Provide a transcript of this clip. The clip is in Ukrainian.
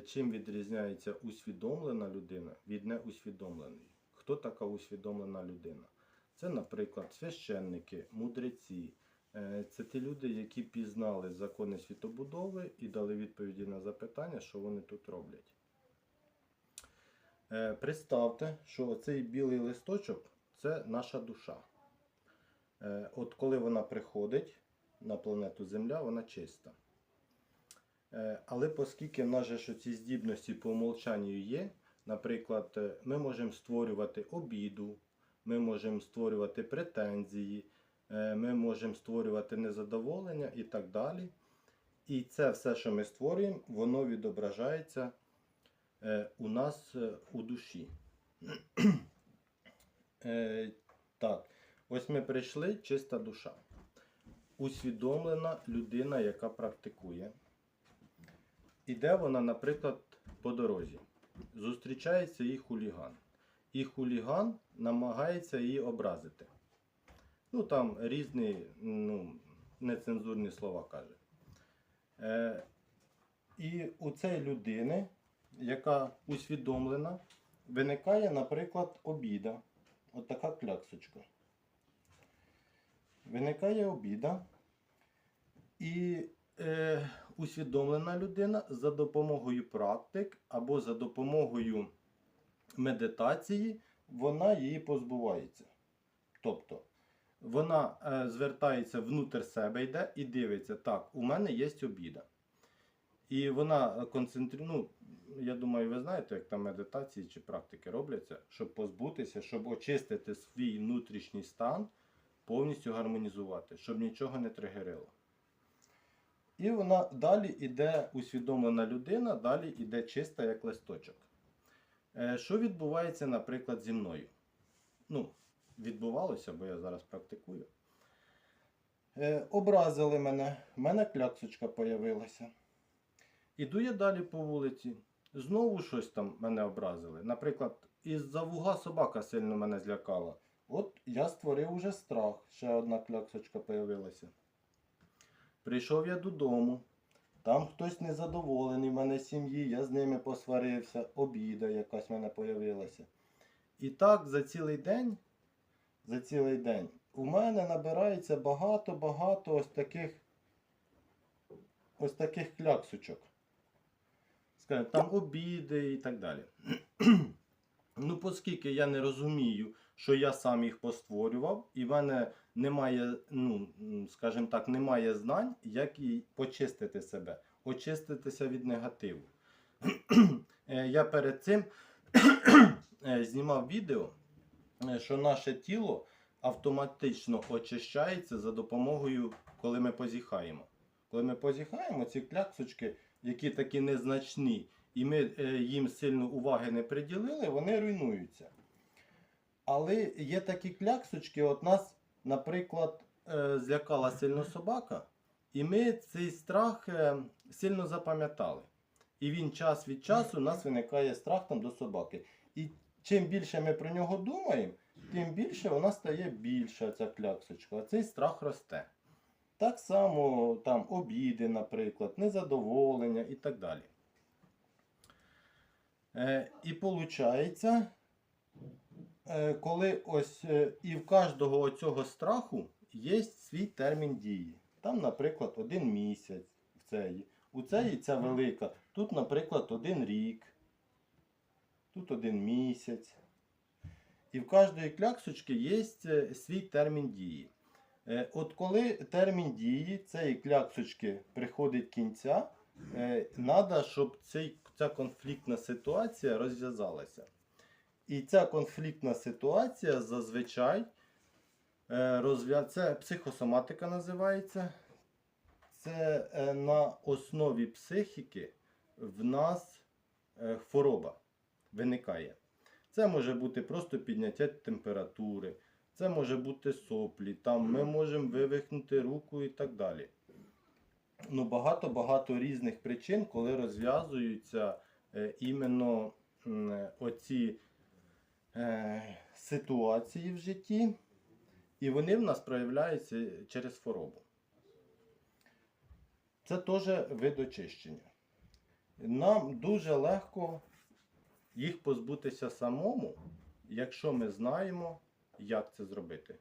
чим відрізняється усвідомлена людина від неусвідомленої. Хто така усвідомлена людина? Це, наприклад, священники, мудреці. Е, Це ті люди, які пізнали закони світобудови і дали відповіді на запитання, що вони тут роблять. Е, Представте, що цей білий листочок це наша душа. Е, От коли вона приходить на планету Земля, вона чиста. Е, Але оскільки в нас же ці здібності по умолчанню є, наприклад, е, ми можемо створювати обіду, ми можемо створювати претензії, е, ми можемо створювати незадоволення і так далі. І це все, що ми створюємо, воно відображається у нас у душі. Так, ось ми прийшли чиста душа. Усвідомлена людина, яка практикує. Іде вона, наприклад, по дорозі. Зустрічається їй хуліган. І хуліган намагається її образити. Ну, там різні ну, нецензурні слова каже. Е, і у цієї людини, яка усвідомлена, виникає, наприклад, обіда. От така кляксочка. Виникає обіда. І е, усвідомлена людина за допомогою практик або за допомогою медитації вона її позбувається. Тобто вона е, звертається внутрь себе йде і дивиться, так, у мене є обіда. І вона концентрує, ну, я думаю, ви знаєте, як там медитації чи практики робляться, щоб позбутися, щоб очистити свій внутрішній стан, повністю гармонізувати, щоб нічого не тригерило. І вона далі йде усвідомлена людина, далі йде чиста як листочок. Е, Що відбувається, наприклад, зі мною? Ну, відбувалося, бо я зараз практикую. Е, Образили мене, в мене кляксочка появилася. Іду я далі по вулиці. Знову щось там мене образили. Наприклад, із-за вуга собака сильно мене злякала. От я створив уже страх, ще одна кляксочка появилася. Прийшов я додому. Там хтось незадоволений в мене сім'ї, я з ними посварився, обіда якась в мене появилася. І так за цілий день, за цілий день у мене набирається багато-багато ось таких ось таких кляксочок. Скажімо, там обіди і так далі. ну, оскільки я не розумію, що я сам їх постворював, і в мене немає, ну, скажімо так, немає знань, як і почистити себе, очиститися від негативу. Е, я перед цим е, знімав відео, е, що наше тіло автоматично очищається за допомогою, коли ми позіхаємо. Коли ми позіхаємо, ці кляксочки, які такі незначні, і ми їм сильно уваги не приділили, вони руйнуються. Але є такі кляксочки, от нас, наприклад, е, злякала сильно собака, і ми цей страх е, сильно запам'ятали. І він час від часу у нас виникає страх там до собаки. І чим більше ми про нього думаємо, тим більше вона стає більша, ця кляксочка, а цей страх росте. Так само там обіди, наприклад, незадоволення і так далі. Е, і виходить, коли ось е, і в кожного цього страху є свій термін дії. Там, наприклад, один місяць в цей. У цей ця велика. Тут, наприклад, один рік. Тут один місяць. І в кожної кляксочки є е, свій термін дії. Е, От коли термін дії цієї кляксочки приходить кінця, треба, щоб цей, ця конфліктна ситуація розв'язалася. І ця конфліктна ситуація зазвичай е, розв'я... це психосоматика називається. Це е, на основі психіки в нас е, хвороба виникає. Це може бути просто підняття температури, це може бути соплі, там ми можемо вивихнути руку і так далі. Ну, багато-багато різних причин, коли розв'язуються іменно оці е, ситуації в житті, і вони в нас проявляються через хворобу. Це теж вид очищення. нам дуже легко їх позбутися самому, якщо ми знаємо, як це зробити.